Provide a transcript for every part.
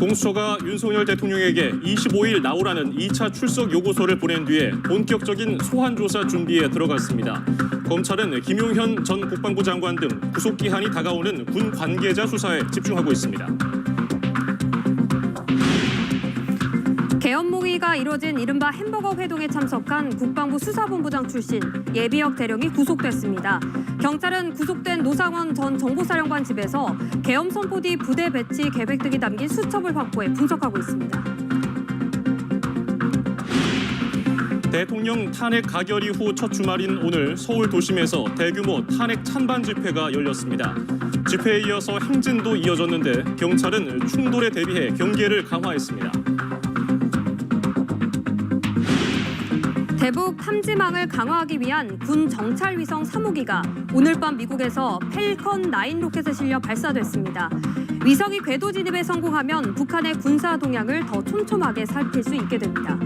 공수처가 윤석열 대통령에게 25일 나오라는 2차 출석 요구서를 보낸 뒤에 본격적인 소환 조사 준비에 들어갔습니다. 검찰은 김용현 전 국방부 장관 등 구속 기한이 다가오는 군 관계자 수사에 집중하고 있습니다. 모의가 이뤄진 이른바 햄버거 회동에 참석한 국방부 수사본부장 출신 예비역 대령이 구속됐습니다. 경찰은 구속된 노상원 전 정보사령관 집에서 계엄 선포 뒤 부대 배치 계획 등이 담긴 수첩을 확보해 분석하고 있습니다. 대통령 탄핵 가결 이후 첫 주말인 오늘 서울 도심에서 대규모 탄핵 찬반 집회가 열렸습니다. 집회에 이어서 행진도 이어졌는데 경찰은 충돌에 대비해 경계를 강화했습니다. 대북 탐지망을 강화하기 위한 군 정찰 위성 3호기가 오늘 밤 미국에서 펠컨 9 로켓에 실려 발사됐습니다. 위성이 궤도 진입에 성공하면 북한의 군사 동향을 더 촘촘하게 살필 수 있게 됩니다.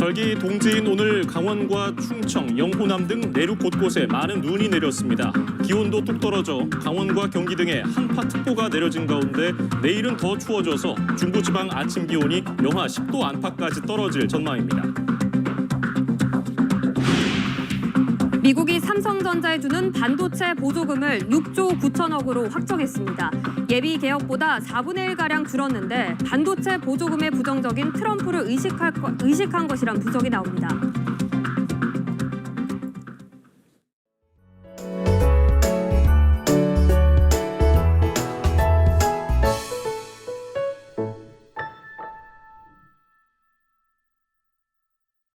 절기 동지인 오늘 강원과 충청, 영호남 등 내륙 곳곳에 많은 눈이 내렸습니다. 기온도 뚝 떨어져 강원과 경기 등에 한파특보가 내려진 가운데 내일은 더 추워져서 중부지방 아침 기온이 영하 10도 안팎까지 떨어질 전망입니다. 미국이 삼성전자에 주는 반도체 보조금을 6조 9천억으로 확정했습니다. 예비 개혁보다 4분의 1 가량 줄었는데 반도체 보조금의 부정적인 트럼프를 의식할 거- 의식한 것이란 분석이 나옵니다.